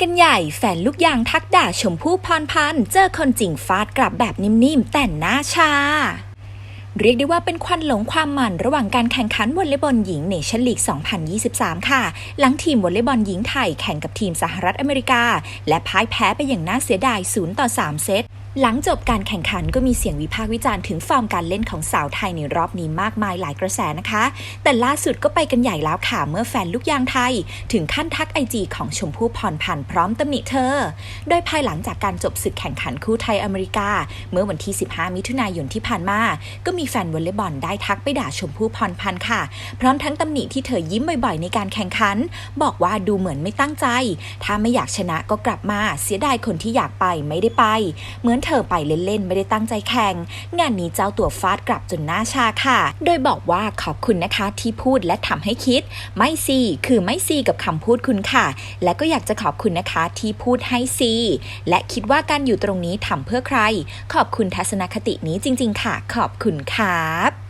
กันใหญ่แฟนลูกยางทักด่าชมพู่พรพันธ์เจอคนจริงฟาดกลับแบบนิ่มๆ แต่หน้าชา เรียกได้ว่าเป็นควันหลงความมันระหว่างการแข่งขันวอลเลย์บอลหญิงเนชั่นลีก 2023 ค่ะ หลังทีมวอลเลย์บอลหญิงไทยแข่งกับทีมสหรัฐอเมริกา และพ่ายแพ้ไปอย่างน่าเสียดาย 0 ต่อ 3 เซต หลังจบการแข่งขันก็มีเสียงวิพากษ์วิจารณ์ถึงฟอร์มการเล่นของสาวไทยในรอบนี้มากมายหลายกระแสนะคะ แต่ล่าสุดก็ไปกันใหญ่แล้วค่ะเมื่อแฟนลูกยางไทย ถึงขั้นทักไอจีของชมพู่พรพันธ์พร้อมตำหนิเธอ โดยภายหลังจากการจบศึกแข่งขันคู่ไทยอเมริกา เมื่อวันที่ 15 มิถุนายนที่ผ่านมา ก็มีแฟนวอลเลย์บอลได้ทักไปด่าชมพู่พรพันธ์ค่ะ พร้อมทั้งตำหนิที่เธอยิ้มบ่อยๆ ในการแข่งขัน บอกว่าดูเหมือนไม่ตั้งใจ ถ้าไม่อยากชนะก็กลับมา เสียดายคนที่อยากไปไม่ได้ไป เหมือนเธอไปเล่นๆ ไม่ได้ตั้งใจแข่ง งานนี้เจ้าตัวฟาดกลับจนหน้าชาค่ะ โดยบอกว่าขอบคุณนะคะที่พูดและทำให้คิด ไม่ซีคือไม่ซีกับคำพูดคุณค่ะ และก็อยากจะขอบคุณนะคะที่พูดให้ซีและคิดว่าการอยู่ตรงนี้ทำเพื่อใคร ขอบคุณทัศนคตินี้จริง ๆ ค่ะ ขอบคุณครับ